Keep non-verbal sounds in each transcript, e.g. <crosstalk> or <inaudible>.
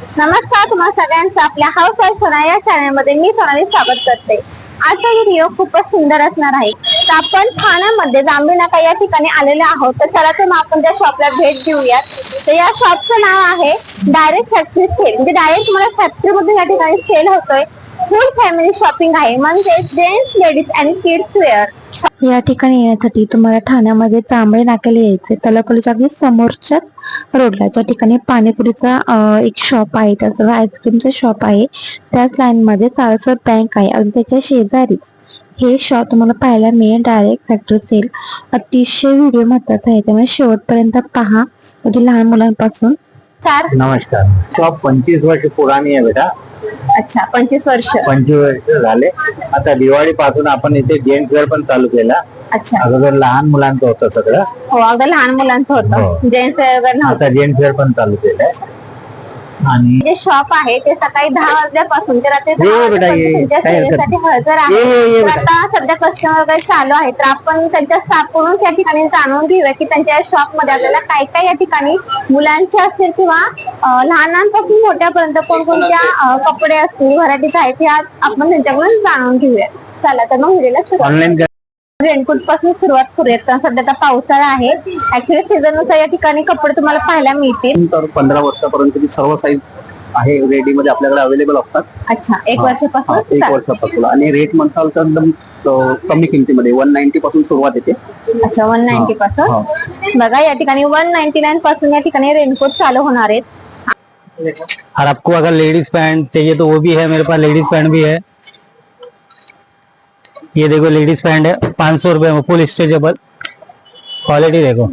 नमस्कार तुम्हाला सगळ्यांचं आपल्या हाऊस वाईफ सोना या चॅनलमध्ये मी सोनाली स्वागत करते. आजचा व्हिडिओ खूपच सुंदर असणार आहे. तर आपण ठाण्यामध्ये जांभी नाका या ठिकाणी आलेले आहोत. तर चला तर मग आपण त्या शॉपला भेट देऊयात. तर या शॉपचं नाव आहे डायरेक्ट फॅक्टरी सेल. म्हणजे डायरेक्ट तुम्हाला फॅक्टरी या ठिकाणी सेल होतोय. फुल फॅमिली शॉपिंग आहे. म्हणजे जेंट्स लेडीज आणि किड्स वेअर. या ठिकाणी येण्यासाठी तुम्हाला ठाण्यामध्ये चांबळे नाक्याला यायचे त्याला कॉलेज अगदी समोरच्याच रोडला ज्या ठिकाणी पाणीपुरीचा एक शॉप आहे. त्याचं आईस्क्रीमचं शॉप आहे. त्याच लाईन मध्ये सारस्वत बँक आहे. अगदी त्याच्या शेजारी हे शॉप तुम्हाला पाहायला मिळेल. डायरेक्ट फॅक्टरी सेल अतिशय व्हिडिओ महत्त्वाचा आहे. त्यामुळे शेवटपर्यंत पहा. अगदी लहान मुलांपासून. नमस्कार. शॉप पंचवीस वर्ष पुराणी आहे बेटा. अच्छा पंचवीस वर्ष. पंचवीस वर्ष झाले. आता दिवाळी पासून आपण इथे जेंट्स वेअर पण चालू केला. अच्छा. अगोदर लहान मुलांचं होतं सगळं. हो अगदी लहान मुलांचं होतं. हो. जेंट्स वगैरे नव्हतं. आता जेंट्स वेअर पण चालू केलंय. आणि जे शॉप आहे ते सकाळी दहा वाजल्यापासून ते रात्री ये दहा बेटा, ये. वाजेपर्यंत तुमच्या काही हरकत सेवेसाठी हजर आहे. ये, ये, ये तर बेटा. आता सध्या कस्टमर वगैरे चालू आहे तर आपण त्यांच्या स्टाफकडून त्या ठिकाणी जाणून घेऊया की त्यांच्या शॉपमध्ये आपल्याला काय काय या ठिकाणी मुलांचे असतील किंवा अं, लहानांपासून मोठ्यापर्यंत कोणकोणत्या अं, कपडे असतील व्हरायटीज आहेत त्या आपण त्यांच्याकडून जाणून घेऊया. चला तर मग व्हिडिओला सुरुवात ऑनलाईन रेनकोटपासून सुरुवात करूयात. कारण सध्या आता पावसाळा आहे. ऍक्च्युली सीझननुसार या ठिकाणी कपडे तुम्हाला पाहायला मिळतील. तर पंधरा वर्षापर्यंत सर्व साईज आहे रेडी मध्ये आपल्याकडे अवेलेबल असतात. अच्छा एक हा, वर्षापासून एक. वर्षापासून. आणि रेट म्हणताल तर एकदम अं, कमी किमतीमध्ये. वन नाईन्टी पासून सुरुवात येते. अच्छा वन नाईन्टी पासून. बघा या ठिकाणी वन नाईन्टी नाईन पासून या ठिकाणी रेनकोट चालू होणार आहेत. और आपको अगर लेडीज पैंट चाहिए तो वो भी है मेरे पास लेडीज पैंट भी है। ये देखो लेडीज़ पैंट है पाँच सौ रुपए में फुल स्ट्रेचेबल। क्वालिटी देखो।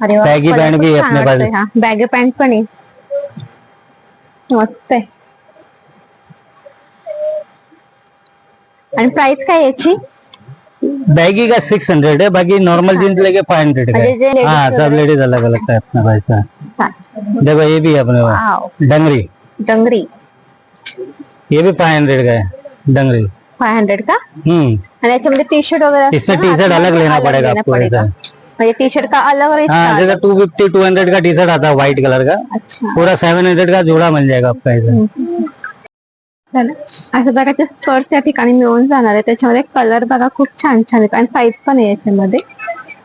बैगी खूप भी है अपने पास. हा बॅगी पॅन्ट पण आहे मस्त आहे आणि प्राइस काय याची बैगी का सिक्स हंड्रेड है बाकी नॉर्मल जींस लेके फाइव हंड्रेड का है। हाँ सब लेडीज़ अलग अलग टाइप का। प्राइस है। छान. देखो ये भी है अपने पास। डंगरी। डंगरी। ये भी फाइव हंड्रेड का है। डंगरी. फाय हंड्रेड का? हम्म. आणि याच्यामध्ये टी शर्ट वगैरे इसमें टी शर्ट अलग लेना पड़ेगा आपको. ऐसा म्हणजे टी शर्ट का अलग रेट हाँ जैसे टू फिफ्टी टू हंड्रेड का टी शर्ट आता है व्हाइट कलर का? अच्छा. पूरा सेवन हंड्रेड का जोड़ा मिल जाएगा आपका ऐसा झालं. अशा प्रकारचे स्कर्ट या ठिकाणी मिळून जाणार आहे त्याच्यामध्ये कलर बघा खूप छान छान आहेत. आणि साईज पण आहे याच्यामध्ये.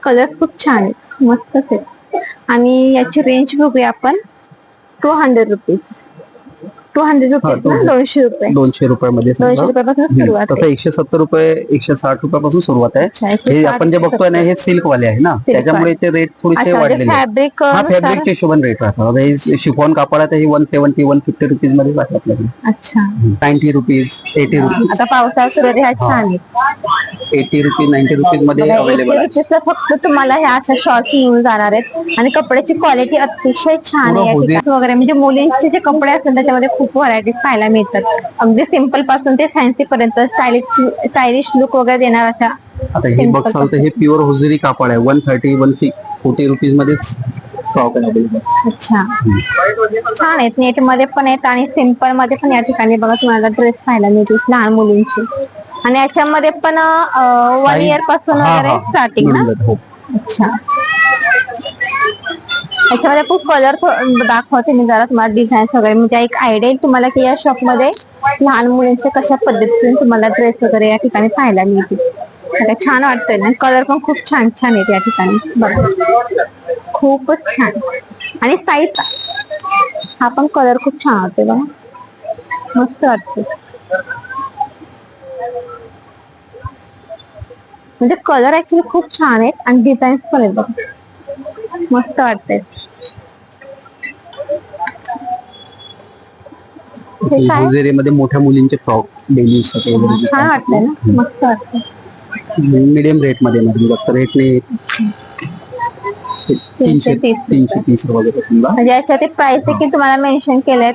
कलर खूप छान आहेत. मस्तच आहेत. आणि याची रेंज बघूया आपण. Two hundred rupees two hundred rupees ना? दोनशे. रुपये. दोनशे रुपयामध्ये दोनशे. रुपयापासून हम्म, सुरुवात तसं आहे. एकशे सत्तर रुपये एकशे साठ रुपयापासून सुरुवात आहे. एकशे हे साठ, आपण जे बघतोय ना हे सिल्क वाले आहे ना. त्याच्यामुळे ते रेट थोडेसे अच्छा म्हणजे वाढलेले आहेत. फॅब्रिक हा हिशोबाने रेट राहतात. आता हे शिफॉन कापड आहे वन सेव्हन्टी वन फिफ्टी रुपीजमध्ये आपल्याकडे. अच्छा. नाईन्टी रुपीज एटी रुपीज आता पावसाळा सुरू आहे ह्या छान आहेत एटी रुपीज नाईन्टी रुपीजमध्ये बघा, अवेलेबल 80 आहे. रुपीजला फक्त तुम्हाला ह्या अशा शॉर्ट मिळून जाणार आहेत. आणि कपड्याची क्वालिटी अतिशय छान आहे या पूर्ण ठिकाणी वगैरे. म्हणजे मुलींचे जे कपडे असतात त्याच्यामध्ये खूप व्हरायटीज पाहायला मिळतात. अगदी सिंपलपासून ते फॅन्सी पर्यंत स्टायलिश स्टायलिश लुक वगैरे देणार अशा आता हे Simple बघसाल तर हे प्युअर हुजरी कापड आहे. One thirty one six forty rupees मध्येच आहे अच्छा. छान आहेत. नेटमध्ये पण आहेत आणि सिंपलमध्ये पण या ठिकाणी बघा तुम्हाला ड्रेस पाहायला मिळतील. लहान मुलींची. आणि याच्यामध्ये पण वन Size- इयरपासून हा, वगैरे हा. स्टार्टिंग ना? मिळून जातं. अच्छा. याच्यामध्ये खूप कलर दाखवते मी जरा तुम्हाला डिझाईन वगैरे. म्हणजे एक आयडिया येईल तुम्हाला की या शॉपमध्ये लहान मुलींचे कशा पद्धतीने तुम्हाला ड्रेस वगैरे या ठिकाणी पाहायला मिळतील. आता छान वाटतंय ना? कलर पण खूप छान छान आहेत या ठिकाणी. बघा. खूपच छान. आणि साईज हा पण कलर खूप छान वाटतोय बघा. मस्त वाटते म्हणजे कलर ऍक्च्युली खूप छान आहेत आणि डिझाईन्स पण आहेत बघा. मस्त वाटतंय. हुजेरी मध्ये मोठ्या मुलींचे फ्रॉक डेली यूज छान वाटतंय ना? मस्त वाटतंय. मिडियम रेटमध्ये येणार म्हणजे फक्त रेटने तीनशे तीस तीनशे तीस वगैरे समजा. म्हणजे याच्या ते प्राइस देखील तुम्हाला मेन्शन केलेत.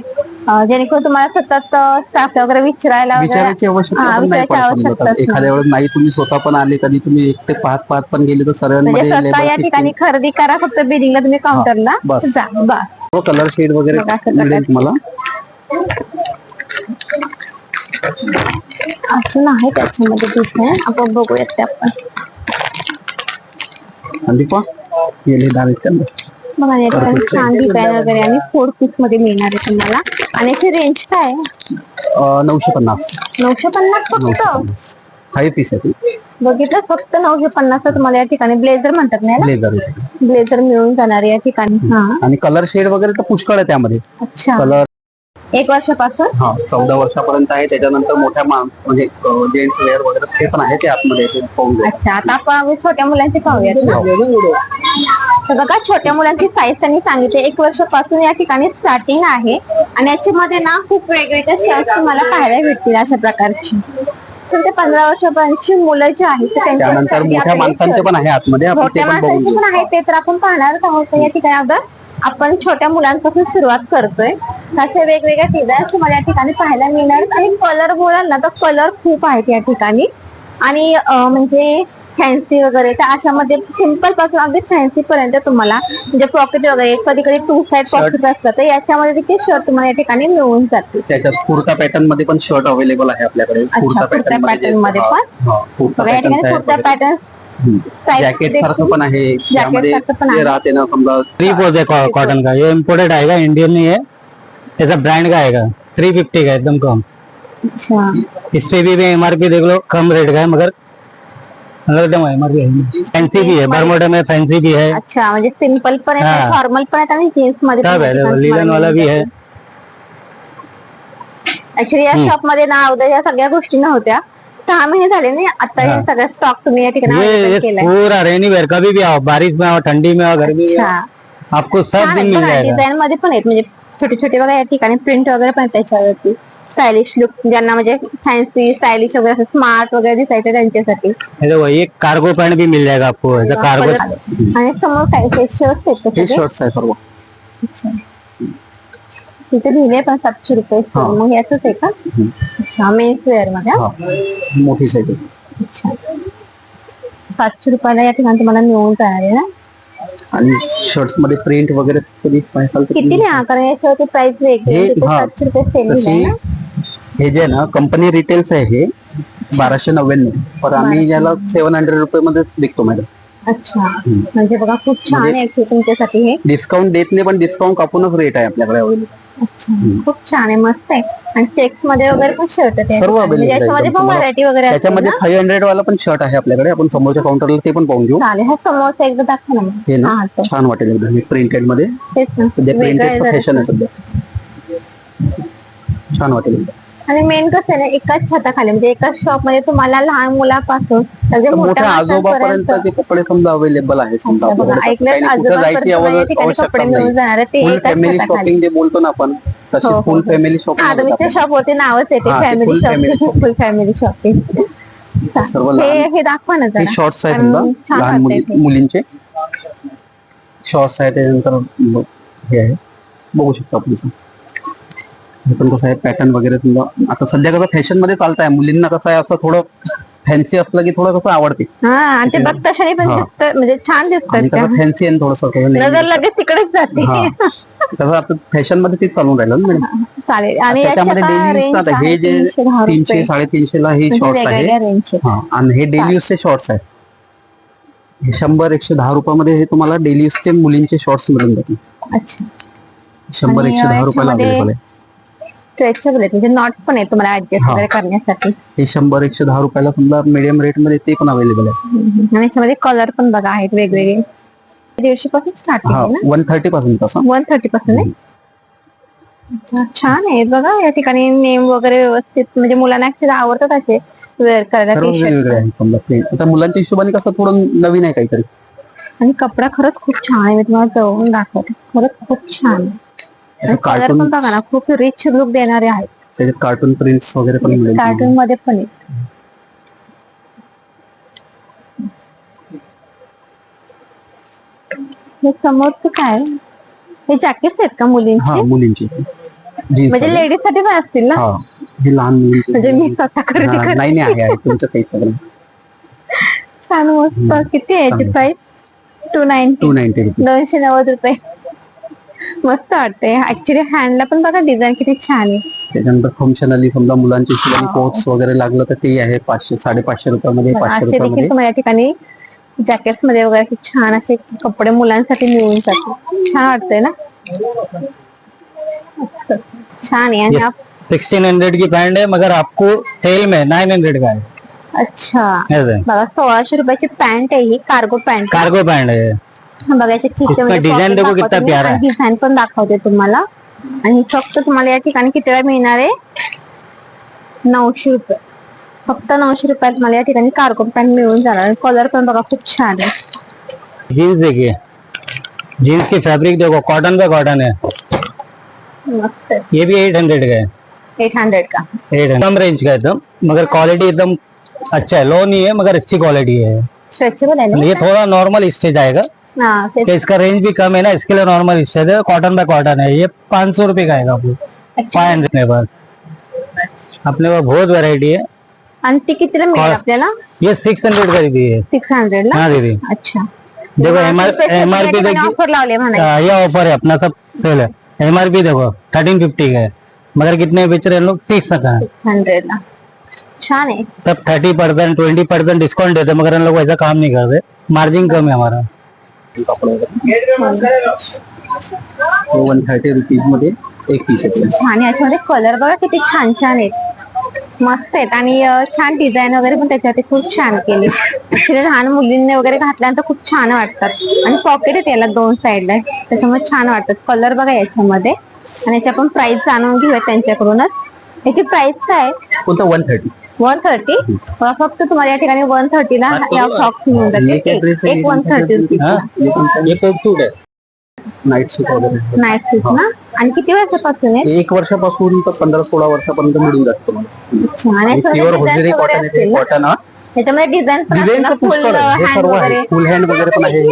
अं, जेणेकरून तुम्हाला सतत स्टाफ वगैरे विचारायला वगैरे विचारायची आवश्यकता हा, पण नाही विचारायची पडत समजा. आवश्यकताच आता एखाद्या वेळेस नाही तुम्ही स्वतः पण आले कधी तुम्ही एकटे पाहत पाहत पण गेले तर म्हणजे सर्वांमध्ये स्वतः या ठिकाणी खरेदी करा फक्त बिलिंगला तुम्ही काउंटरला बस. जा बस. कलर शेड वगैरे बघा, असं मिळेल. तुम्हाला. अजून आहे त्याच्यामध्ये डिझाईन आपण बघूयात ते आपण. संदीपा गेले बघा Perfect. छान डिझाईन वगैरे आणि फोर पीसमध्ये मिळणार आहे तुम्हाला. आणि याची रेंज काय नऊशे पन्नास. नऊशे पन्नास फक्त? फाईव्ह पीस आहे ती. बघितलं फक्त नऊशे पन्नास तुम्हाला या ठिकाणी ब्लेझर म्हणतात नाही ना ब्लेझर ब्लेझर मिळून जाणार या ठिकाणी. हा. आणि कलर शेड वगैरे तर पुष्कळ आहे त्यामध्ये. अच्छा. कलर एक वर्षापासून? हा चौदा वर्षापर्यंत आहे. त्याच्यानंतर मोठ्या मा म्हणजे जेंट्स वेअर वगैरे ते पण आहे ते आतमध्ये पाहून. अच्छा आता आपण छोट्या मुलांची पाहूयात ना तर बघा छोट्या मुलांची साईज त्यांनी सांगितली. एक वर्षापासून या ठिकाणी स्टार्टिंग आहे. आणि याच्यामध्ये ना खूप वेगवेगळे शर्ट तुम्हाला पाहायला भेटतील अशा प्रकारची. तर ते पंधरा वर्षापर्यंतची मुलं जी आहेत तर त्यानंतर मोठ्या माणसांचे पण आहे आतमध्ये. आपण ते मोठ्या पण बघून माणसांची घेऊ. पण आहे ते तर आपण पाहणारच आहोत. तर या ठिकाणी अगं आपण छोट्या मुलांपासून सुरुवात करतोय. असे वेगवेगळ्या डिझाईन्स तुम्हाला या ठिकाणी पाहायला मिळणार. आणि कलर बोलाल ना तर कलर खूप आहेत या ठिकाणी. आणि म्हणजे फॅन्सी वगैरे तर अशामध्ये सिंपलपासून अगदी फॅन्सी पर्यंत तुम्हाला म्हणजे पॉकेट वगैरे कधी कधी टू साईड पॉकेट असतात तर याच्यामध्ये देखील शर्ट तुम्हाला या ठिकाणी मिळून जातील. त्याच्यात कुर्ता पॅटर्नमध्ये पण शर्ट अवेलेबल आहे आपल्याकडे. कुर्ता pattern मध्ये पण? कुर्ता बघा या ठिकाणी पॅटर्न कुर्ता पॅटर्न जॅकेट सारखं पण आहे. त्यामध्ये आहे. राहते ना समजा थ्री पोज है कॉटन का ये इम्पोर्टेड आएगा इंडियन नहीं है ऐसा ब्रांड का आएगा। थ्री फिफ्टी का एकदम कम। अच्छा। इस पे भी एम आर पी देख लो कम रेट का है मगर एकदम एम आर पी फैंसी भी है बरमोडा में फैंसी भी है। अच्छा म्हणजे सिंपल पण आहे हा. फॉर्मल पण आहेत आणि जीन्स मध्ये सब है लीलन वाला भी है। ऍक्च्युली या शॉप मध्ये ना अगोदर या सगळ्या गोष्टी नव्हत्या. सहा महिने झाले नाही आता हे हा. सगळं स्टॉक तुम्ही या ठिकाणी केलाय. पूरा रेनी वेयर कभी भी आओ बारिश में आओ ठंडी में आओ गर्मी में अच्छा। आपको सब मिल जाएगा। डिझाईन मध्ये पण आहेत म्हणजे छोटे छोटे या ठिकाणी प्रिंट वगैरे पण त्याच्यावरती. स्टायलिश लुक ज्यांना म्हणजे फॅन्सी स्टायलिश वगैरे स्मार्ट वगैरे दिसायचं त्यांच्यासाठी. ये देखो ये कार्गो पैंट भी मिल जाएगा आपको? ऐसा कार्गो आणि समोर काय शर्ट आहेत का हे? शर्ट्स आहे सर्व अच्छा. तिथे लिहिले पण सातशे रुपये. हा. मग याच आहे का? अच्छा मेन्स वेअर मध्ये हा? हा. मोठी साईज अच्छा. सातशे रुपयाला या ठिकाणी तुम्हाला मिळून जाणार आहे ना? आणि शर्ट्समध्ये प्रिंट वगैरे कधी तर किती नाही कारण याच्यावरती प्राइस हे- हा. सातशे रुपये सेल तशी आहे ना? हे जे आहे ना कंपनी रिटेल्स आहे हे बाराशे नव्याण्णव. पण आम्ही याला सेव्हन हंड्रेड रुपये मध्येच विकतो मॅडम अच्छा. म्हणजे बघा खूप छान म्हणजे- आहे actually तुमच्यासाठी हे. डिस्काउंट देत नाही पण डिस्काउंट कापूनच रेट आहे आपल्याकडे अवेलेबल खूप छान आहे मस्त आहे. आणि चेक्समध्ये वगैरे पण शर्ट सर्व available म्हणजे आहे याच्यामध्ये एकदम पण तुम्हाला. व्हरायटी वगैरे असते त्याच्यामध्ये ना? फाईव्ह हंड्रेड वाला पण शर्ट आहे आपल्याकडे. आपण समोरच्या काउंटरला ते पण पाहून घेऊ. चालेल. हा समोरचा एकदा दाखवा ना. हे ना हा तो. छान वाटेल एकदम. प्रिंटेडमध्ये. तेच ना. सध्या वेगळं आहे प्रिंटेड जरा. फॅशन आहे सध्या. छान वाटेल एकदम. आणि मेन कसं आहे ना एकाच छताखाली म्हणजे एकाच शॉपमध्ये तुम्हाला लहान मुलापासून अगदी मोठ्या आजोबापर्यंत माणसांपर्यंत ते कपडे समजा अवेलेबल आहे समजा अच्छा, बघा, आपल्याकडे. ऐकलं काही नाही, कुठं आजोबांपर्यंत जायची तुम्हाला या आव- ठिकाणी आवश्यकता कपडे मिळून जाणार आहे ते फुल एकाच फॅमिली छताखाली शॉपिंग जे बोलतो ना आपण तशी हो, फुल हो. फॅमिली शॉपिंग तुम्ही शॉपवरती नावच येते हा, ते family <laughs> full family shopping full family shopping सर्व हे लहान हे दाखवा ना जरा शॉर्ट्स आहे समजा छान लहान मुली वाटतंय ते. मुलींचे शॉर्ट्स आहे त्याच्यानंतर ब- हे आहे बघू शकता आपण. हे पण कसं आहे पॅटर्न वगैरे समजा आता सध्या कसं फॅशनमध्ये चालत आहे मुलींना कसं आहे असं थोडं फॅन्सी असलं की थोडं कसं आवडते. हा आणि ते पण हा. दिसतं म्हणजे छान आणि दिसतात त्या. कसं फॅन्सी आहे थोडस नजर लगेच तिकडेच जाते. आता फॅशनमध्ये तेच चालून राहिलं ना मॅडम. चालेल. आणि त्याच्यामध्ये डेली यूज आता हे जे तीनशे साडेतीनशे ला हे शॉर्ट्स आहे वेगवेगळ्या रेंजचे हा. आणि हे डेली यूजचे शॉर्ट्स आहेत. हे शंभर एकशे दहा रुपयामध्ये हे तुम्हाला डेली यूजचे मुलींचे शॉर्ट्स मिळून जातील. अच्छा. शंभर आणि एकशे दहा रुपयाला याच्यामध्ये अवेलेबल आहे. स्ट्रेचेबल आहेत म्हणजे नॉट पण आहे तुम्हाला ऍडजस्ट. वगैरे करण्यासाठी. हे शंभर एकशे दहा रुपयाला समजा मीडियम रेटमध्ये ते पण अवेलेबल आहे. आणि याच्यामध्ये कलर पण बघा आहेत वेगवेगळे. दीडशे पासून स्टार्टिंग हा आहे ना? वन थर्टी पासून तसं. वन थर्टी पासून आहे? अच्छा छान आहे. बघा या ठिकाणी नेम वगैरे व्यवस्थित. म्हणजे मुलांना ऍक्च्युली आवडतात असे वेअर करायला सर्व टी शर्ट वेगवेगळे आहे समजा प्रिंट आता मुलांच्या हिशोबाने कसं थोडं नवीन आहे काहीतरी. आणि कपडा खरंच खूप छान आहे. मी तुम्हाला जवळून दाखवते. खरंच खूप छान आहे. कार्टून पण बघा ना खूप रिच लुक देणारे आहेत. त्याच्यात कार्टून प्रिंट्स वगैरे पण मिळेल कार्टून मध्ये पण आहेत. हे समोरचं काय? हे जॅकेट्स आहेत का हा मुलींचे. मुलींची म्हणजे. लेडीजसाठी पण असतील ना? हा लहान मुलींची. म्हणजे मी स्वतः खरेदी हा, करते. नाही नाही आहे आहे. तुमचं काही छान मस्त. किती आहे याची चांगलं. Price two ninety two ninety rupees दोनशे नव्वद रुपये. मस्त वाटते ऍक्च्युली हँडला पण बघा डिझाईन किती छान आहे. त्याच्यानंतर फंक्शनली समजा मुलांची हिशोबाने कोट्स वगैरे लागलं तर ते आहे. पाचशे साडेपाचशे रुपयामध्ये पाचशे असे देखील तुम्हाला या ठिकाणी जॅकेट्स मध्ये वगैरे असे छान असे कपडे मुलांसाठी मिळून जाते छान वाटतंय ना? मस्त. छान आहे. आणि आप- सिक्सटीन हंड्रेड की पैंट है मगर आपको सेल में नाइन हंड्रेड का है अच्छा. ऐसे बघा सोळाशे रुपयाची पॅन्ट आहे ही कार्गो पॅन्ट कार्गो पैंट है बघायचे design देखो कितना प्यारा है. डिझाईन पण दाखवते तुम्हाला. आणि ही फक्त तुम्हाला या ठिकाणी किती वेळा मिळणार आहे? नऊशे रुपये. फक्त नऊशे रुपयात या ठिकाणी कार्गो पॅन्ट मिळून जाणार कलर पण बघा खूप छान आहे. जीन्स देखिए. जीन्स की फैब्रिक देखो कॉटन पे कॉटन है. ये भी एट हंड्रेड का है. एट हंड्रेड का. एट कम रेंज का है एकदम मगर क्वालिटी एकदम अच्छा है. लो नहीं है मगर अच्छी क्वालिटी है. स्ट्रेचेबल आहे ना? ये थोड़ा नॉर्मल स्टेज आएगा. हा तो इसका रेंज भी कम है ना इसके लिए नॉर्मल स्टेज है। कॉटन बाय कॉटन है ये पाँच सौ रुपये का आएगा आपको फाइव हंड्रेड मेरे पास अपने पास बहुत वैरायटी है। आणि ती कितीला मिळेल आपल्याला ये सिक्स हंड्रेड का दीदी है। सिक्स हंड्रेड हाँ दीदी। अच्छा। देखो एम आर पी देखिए। ऑफ़र लावले म्हणायचे ये ऑफ़र है अपना सब सेल है एम आर पी देखो थर्टीन फिफ्टी का है। मगर कितने बेच रहे हैं लोग? सिक्स का है। हंड्रेड छान आहे सब thirty percent twenty percent discount देते मगर हम लोग ऐसा काम नहीं करते। मार्जिन कम है हमारा। वन थर्टी रुपीजमध्ये एक पीस येतो छान याच्यामध्ये कलर बघा किती छान छान आहेत. मस्त आहेत. आणि छान डिझाईन वगैरे पण त्याच्यावरती खूप छान केली. Actually लहान मुलींनी वगैरे घातल्यानंतर खूप छान वाटतात. आणि पॉकेट आहेत याला दोन साईडला त्याच्यामुळे छान वाटतात. कलर बघा याच्यामध्ये. आणि याची आपण प्राइस जाणून घेऊया त्यांच्याकडूनच. याची प्राइस काय? कोणतं वन थर्टी वन थर्टी फक्त तुम्हाला या ठिकाणी वन थर्टीला या फ्रॉक्स मिळून जाते. है एक one thirty rupees night suit वगैरे. नाईट सूट ना? आणि किती वर्षापासून आहे? एक वर्षापासून तर पंधरा सोळा वर्षापर्यंत मिळून जातं कॉटन? कॉटन त्याच्यामध्ये डिझाईन वगैरे. आहे फुल हँड वगैरे. पण आहे.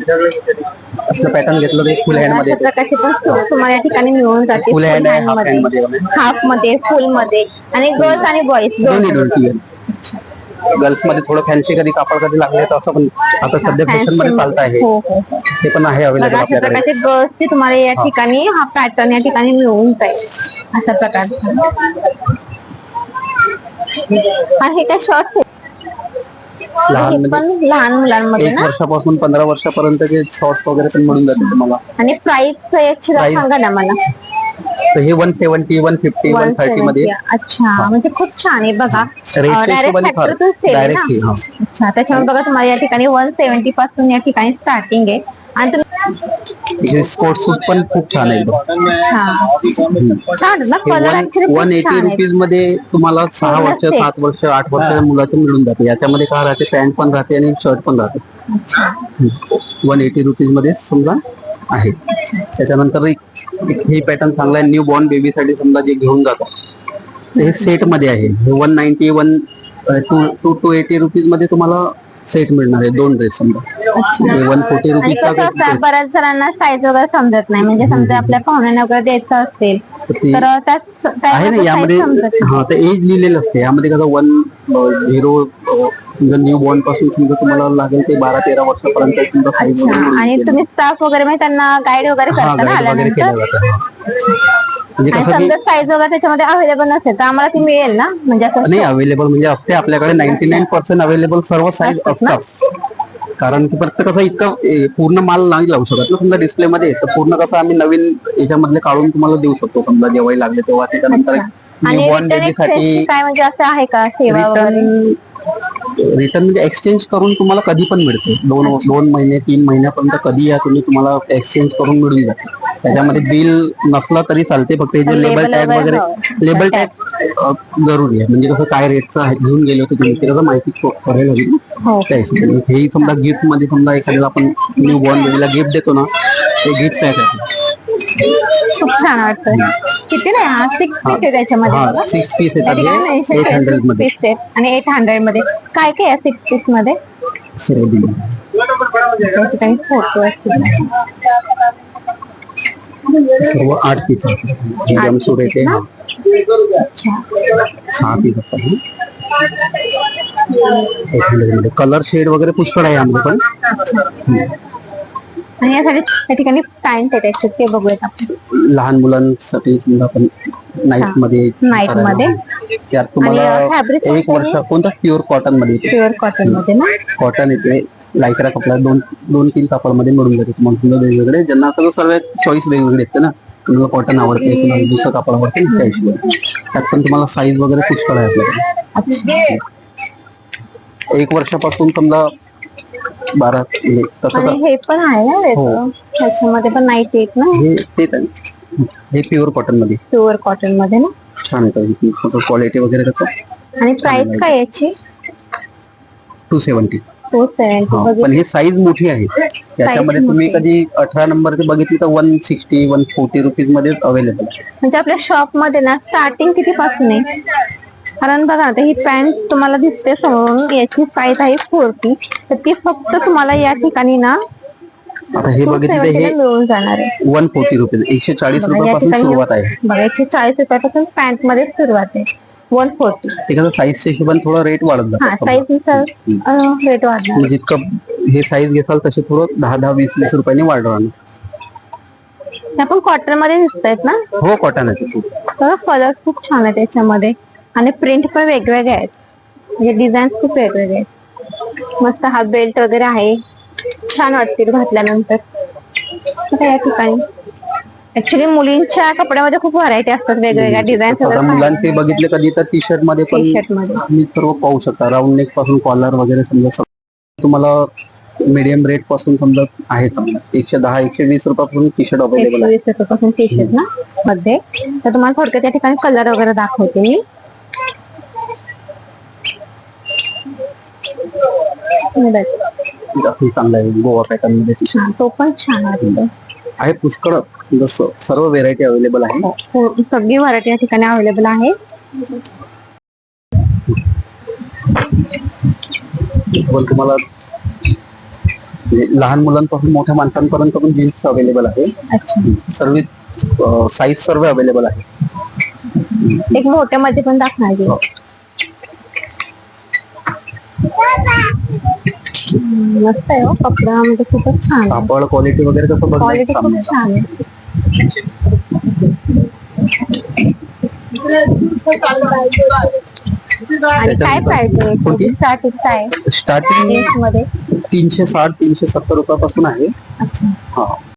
असलं पॅटर्न घेतलं तर फुल हँड मध्ये. अशा प्रकारचे पण सूट तुम्हाला या ठिकाणी मिळून जाते फुल हँड आहे hand हाफ़ मध्ये मध्ये. हाफ़ मध्ये फुल मध्ये. आणि गर्ल्स आणि बॉईज दोन्ही दोन्ही गर्ल्स मध्ये थोडं फॅन्सी कधी कापड कधी लागले तर असं पण आता सध्या फॅशन मध्ये चालत आहे. हो हो ते पण आहे अवेलेबल बघा अशा आपल्याकडे. प्रकारचे गर्ल्सचे तुम्हाला या ठिकाणी हा पॅटर्न या ठिकाणी मिळून जाईल. अशा प्रकारचा. आणि हे काय शॉर्ट लहान हे म्हणजे लहान मुलांमध्ये एक ना? वर्षापासून पंधरा वर्षापर्यंतचे शॉर्ट्स वगैरे पण मिळून जाते तुम्हाला. आणि प्राइस याची Price? सांगा ना मला. तर हे one seventy one fifty one thirty मध्ये. 170. अच्छा. म्हणजे खूप छान आहे बघा. रेटच्या डायरेक्ट हिशोबाने फार. फॅक्टरीतून सेल आहे ना? हा. अच्छा. त्याच्यामुळे बघा तुम्हाला या ठिकाणी वन सेव्हन्टी पासून या ठिकाणी स्टार्टिंग आहे. आणि तुम्ही हे स्पोर्ट सूट पण खूप छान आहे एकदम. छान ना कलर ऍक्च्युली वन एटी रुपीजमध्ये तुम्हाला सहा पूर्ण वर्ष. सात वर्ष आठ वर्षाच्या मुलाचं मिळून जाते. याच्यामध्ये काय राहते पॅन्ट पण राहते आणि शर्ट पण राहते. वन एटी रुपीजमध्ये समजा आहे. त्याच्यानंतर हे पॅटर्न चांगला आहे. न्यू बॉर्न बेबीसाठी समजा जे घेऊन जातात हे सेटमध्ये आहे. हे one ninety one two two two eighty रुपीजमध्ये तुम्हाला सेट मिळणार आहे. दोन ड्रेस समजा. वन फोर्टी आणि कसं असतं रुपीजचा बऱ्याच जणांना साईज वगैरे समजत नाही. म्हणजे समजा आपल्या पाहुण्यांना वगैरे द्यायचं असेल ते- तर त्यात आहे ना साईज यामध्ये समजत नाही. हा तर एज लिहिलेलं असते. यामध्ये कसं वन झिरो समजा न्यू बॉर्नपासून समजा तुम्हाला लागेल ते बारा तेरा वर्षापर्यंत समजा अच्छा. आणि तुम्ही स्टाफ वगैरे म्हणजे त्यांना गाईड वगैरे हा करता ना गाईड वगैरे केलं आल्यानंतर जातं हा. म्हणजे आणि कसं की समजा साईज वगैरे त्याच्यामध्ये अवेलेबल नसेल तर आम्हाला ती मिळेल ना? म्हणजे असं नाही अवेलेबल म्हणजे असते आपल्याकडे नाईन्टी नाईन पर्सेंट अवेलेबल सर्व साईज? असतात. कारण की प्रत्येक कसं इतकं पूर्ण माल नाही लावू शकत ना. समजा डिस्प्ले मध्ये तर पूर्ण कसं आम्ही नवीन याच्यामधले काढून तुम्हाला देऊ शकतो. समजा जेव्हाही लागले तेव्हा. त्याच्यानंतर आणि रिटर्न काय म्हणजे असं आहे का सेवा वगैरे? रिटर्न रिटर्न म्हणजे एक्सचेंज करून तुम्हाला कधी पण मिळते दोन दोन महिने तीन महिन्यापर्यंत कधी या तुम्ही तुम्हाला एक्सचेंज करून मिळून जाते त्याच्यामध्ये बिल नसलं तरी चालते फक्त हे जे लेबल टॅग वगैरे हवं. लेबल टॅग जरुरी आहे म्हणजे कसं काय रेटचं आहे घेऊन गेलो तर तुम्ही ते कसं माहिती करायला ना. हो त्या हिशोबाने. हेही समजा गिफ्टमध्ये समजा एखाद्याला आपण न्यू बॉर्न बेबीला गिफ्ट देतो ना ते गिफ्ट पॅक आहे खूप छान वाटतं. किती नाही हा सिक्स पीस आहे त्याच्यामध्ये हा बघा. सिक्स पीस त्या येतात ठिकाणी एट 80 हंड्रेडमध्ये. पीस आहेत आणि एट हंड्रेडमध्ये. काय काय आहे सिक्स पीसमध्ये? सर्व दिले त्या ठिकाणी फोटो असतील सर्व आठ पीस जमसूट येते हा. सहा पीस असतात हे. एट हंड्रेडमध्ये. कलर शेड वगैरे पुष्कळ आहे यामध्ये पण. आणि त्या ठिकाणी पॅन्ट आहे त्याच्यात ते बघूयात आपण. लहान मुलांसाठी समजा आपण नाईटमध्ये Night मध्ये? त्यात तुम्हाला एक वर्ष कोणता? प्युअर कॉटनमध्ये येते. प्युअर कॉटनमध्ये ना? कॉटन येते. लायकरा कपडा दोन दोन तीन कापडामध्ये मिळून जाते तुम्हाला. समजा वेगवेगळे ज्यांना आता सर्व चॉईस वेगवेगळे येते ना तुम्हाला कॉटन आवडते कुणाला दुसरं कापड आवडते त्या हिशोबाने. त्यात पण तुम्हाला साईज वगैरे पुष्कळ आहे आपल्याकडे. एक वर्षापासून समजा बारा म्हणजे आणि हे पण आहे ना वेगळं ह्याच्यामध्ये पण नाईट येत ना? हे तेच आहे हे प्युअर कॉटनमध्ये प्युअर कॉटनमध्ये ना? छान येतं क्वालिटी वगैरे कसं आणि प्राइस काय याची? टू सेवन्टी पण ही साईज मोठी आहे. त्याच्यामध्ये तुम्ही मोठी. कधी अठरा नंबरची बघितली तर वन सिक्स्टी वन फोर्टी रुपीजमध्ये अवेलेबल म्हणजे आपल्या शॉपमध्ये ना स्टार्टिंग किती पासून आहे? कारण बघा आता ही पॅन्ट तुम्हाला दिसते समोरून याची साईज आहे फोर्टी तर ती फक्त तुम्हाला या ठिकाणी ना आता हे बघितलं हे मिळून जाणार आहे. वन फोर्टी रुपीज एकशे चाळीस रुपयापासून सुरुवात आहे. बघा एकशे चाळीस रुपयापासून पॅन्टमध्ये सुरुवात आहे. वन फोर्टी ते कसं साईजच्या हिशोबाने थोडा रेट वाढत जातो. रेट वाढणार जितकं हे साईज घेसाल तसे थोडं दहा दहा वीस वीस रुपयांनी वाढणार त्या पण कॉटनमध्ये दिसत आहेत ना? हो कॉटन आहे. कलर खूप छान आहे त्याच्यामध्ये आणि प्रिंट पण वेगवेगळे आहेत. म्हणजे डिझाईन खूप वेगवेगळे आहेत. मस्त हा बेल्ट वगैरे आहे. छान वाटतील घातल्यानंतर. या ठिकाणी? ऍक्च्युली मुलींच्या कपड्यामध्ये खूप व्हरायटी असतात. वेगवेगळ्या डिझाईन मुलांचे बघितले कधी तर टी शर्टमध्ये पण तुम्ही सर्व पाहू शकता. राऊंड नेकपासून कॉलर वगैरे समजा तुम्हाला मीडियम रेटपासून समजा आहे समजा. एकशे दहा एकशे वीस रुपयापासून टी शर्ट अवेलेबल आहे. वीस रुपयापासून टी शर्ट ना? मध्ये. तर तुम्हाला थोडक्यात त्या ठिकाणी कलर वगैरे दाखवते मी. चांगला आहे गोवा पॅटर्न मध्ये टी तो पण छान वाटतो आहे पुष्कळ जसं सर्व व्हेरायटी अवेलेबल आहे. हो, सगळी व्हरायटी या ठिकाणी अवेलेबल आहे. पण तुम्हाला म्हणजे लहान मुलांपासून मोठ्या माणसांपर्यंत पण जीन्स अवेलेबल आहे. अच्छा. सर्व साईज सर्व अवेलेबल आहे. एक मोठ्या मध्ये पण दाखवणार की. हम्म, मस्त आहे हो कपडा म्हणजे खूपच छान आहे कापड क्वालिटी वगैरे कसं क्वालिटी खूप बघायचं छान आहे आणि काय प्राइस कोणती? स्टार्टिंग काय स्टार्टिंग मध्ये? तीनशे साठ तीनशे सत्तर रुपयापासून आहे. अच्छा. हा.